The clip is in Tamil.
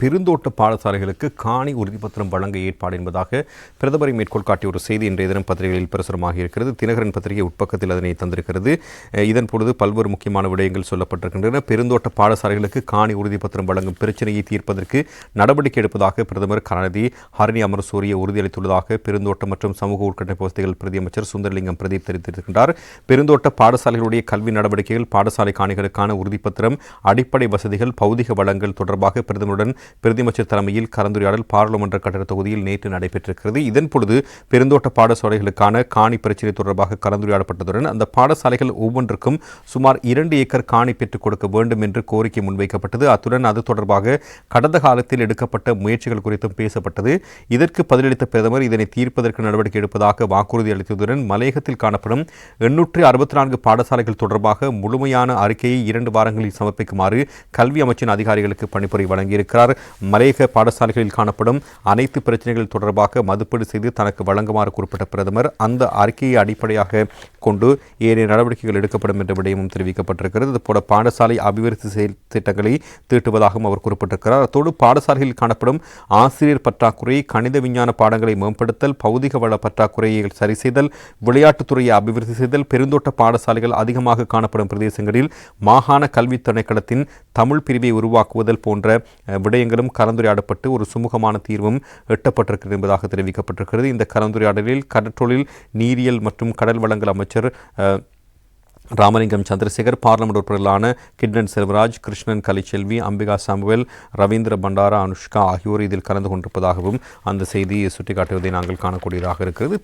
பெருந்தோட்ட பாடசாலைகளுக்கு காணி உறுதிப்பத்திரம் வழங்க ஏற்பாடு என்பதாக பிரதமரை மேற்கோள் காட்டிய ஒரு செய்தி இன்றைய தினம் பத்திரிகைகளில் பிரசுரமாக இருக்கிறது. தினகரன் பத்திரிகை உட்பக்கத்தில் அதனை தந்திருக்கிறது. இதன் பொழுது பல்வேறு முக்கியமான விடயங்கள் சொல்லப்பட்டிருக்கின்றன. பெருந்தோட்ட பாடசாலைகளுக்கு காணி உறுதிப்பத்திரம் வழங்கும் பிரச்சனையை தீர்ப்பதற்கு நடவடிக்கை எடுப்பதாக பிரதமர் கருணாநிதி ஹரணி அமரசூரிய உறுதியளித்துள்ளதாக பெருந்தோட்டம் மற்றும் சமூக உள்கட்டமைப்பு வசதிகள் பிரதி அமைச்சர் சுந்தரலிங்கம் பிரதீப் தெரிவித்திருக்கின்றார். பெருந்தோட்ட பாடசாலைகளுடைய கல்வி நடவடிக்கைகள் பாடசாலை காணிகளுக்கான உறுதிப்பத்திரம் அடிப்படை வசதிகள் பௌதிக வளங்கள் தொடர்பாக பிரதமருடன் பிரதிமச்சர் தலைமையில் கலந்துரையாடல் பாராளுமன்ற கட்டட தொகுதியில் நேற்று நடைபெற்றிருக்கிறது. இதன் பொழுது பெருந்தோட்ட பாடசாலைகளுக்கான காணி பிரச்சினை தொடர்பாக கலந்துரையாடப்பட்டதுடன் அந்த பாடசாலைகள் ஒவ்வொன்றுக்கும் சுமார் இரண்டு ஏக்கர் காணி பெற்றுக் கொடுக்க வேண்டும் என்று கோரிக்கை முன்வைக்கப்பட்டது. அத்துடன் அது தொடர்பாக கடந்த காலத்தில் எடுக்கப்பட்ட முயற்சிகள் குறித்தும் பேசப்பட்டது. இதற்கு பதிலளித்த பிரதமர் இதனை தீர்ப்பதற்கு நடவடிக்கை எடுப்பதாக வாக்குறுதி அளித்ததுடன் மலையகத்தில் காணப்படும் எண்ணூற்று அறுபத்தி நான்கு பாடசாலைகள் தொடர்பாக முழுமையான அறிக்கையை இரண்டு வாரங்களில் சமர்ப்பிக்குமாறு கல்வி அமைச்சின் அதிகாரிகளுக்கு பணிப்புரை வழங்கியிருக்கிறார். மலையக பாடசாலைகளில் காணப்படும் அனைத்து பிரச்சனைகள் தொடர்பாக மதிப்பீடு செய்து தனக்கு வழங்குமாறு குறிப்பிட்ட பிரதமர் அந்த அறிக்கையை அடிப்படையாக கொண்டு ஏனைய நடவடிக்கைகள் எடுக்கப்படும் என்ற விடயமும் தெரிவிக்கப்பட்டிருக்கிறது. இதுபோல பாடசாலை அபிவிருத்தி செயல் திட்டங்களை தீட்டுவதாகவும் அவர் குறிப்பிட்டிருக்கிறார். அத்தோடு பாடசாலைகளில் காணப்படும் ஆசிரியர் பற்றாக்குறை கணித விஞ்ஞான பாடங்களை மேம்படுத்தல் பௌதிக வள பற்றாக்குறையை சரி செய்தல் விளையாட்டுத்துறையை அபிவிருத்தி செய்தல் பெருந்தோட்ட பாடசாலைகள் அதிகமாக காணப்படும் பிரதேசங்களில் மாகாண கல்வி திணைக்களத்தின் தமிழ் பிரிவை உருவாக்குவதல் போன்ற விடயங்களும் கலந்துரையாடப்பட்டு ஒரு சுமூகமான தீர்வும் எட்டப்பட்டிருக்கிறது என்பதாக தெரிவிக்கப்பட்டிருக்கிறது. இந்த கலந்துரையாடலில் கடற்றொழில் நீரியல் மற்றும் கடல் வளங்கள் அமைச்சர் ராமலிங்கம் சந்திரசேகர் பார்லமெண்ட் உறுப்பினர்களான கிட்னன் செல்வராஜ் கிருஷ்ணன் கலைச்செல்வி அம்பிகா சாமுவேல் ரவீந்திர பண்டாரா அனுஷ்கா ஆகியோர் இதில் கலந்து கொண்டிருப்பதாகவும் அந்த செய்தியை சுட்டிக்காட்டுவதை நாங்கள் காணக்கூடியதாக இருக்கிறது.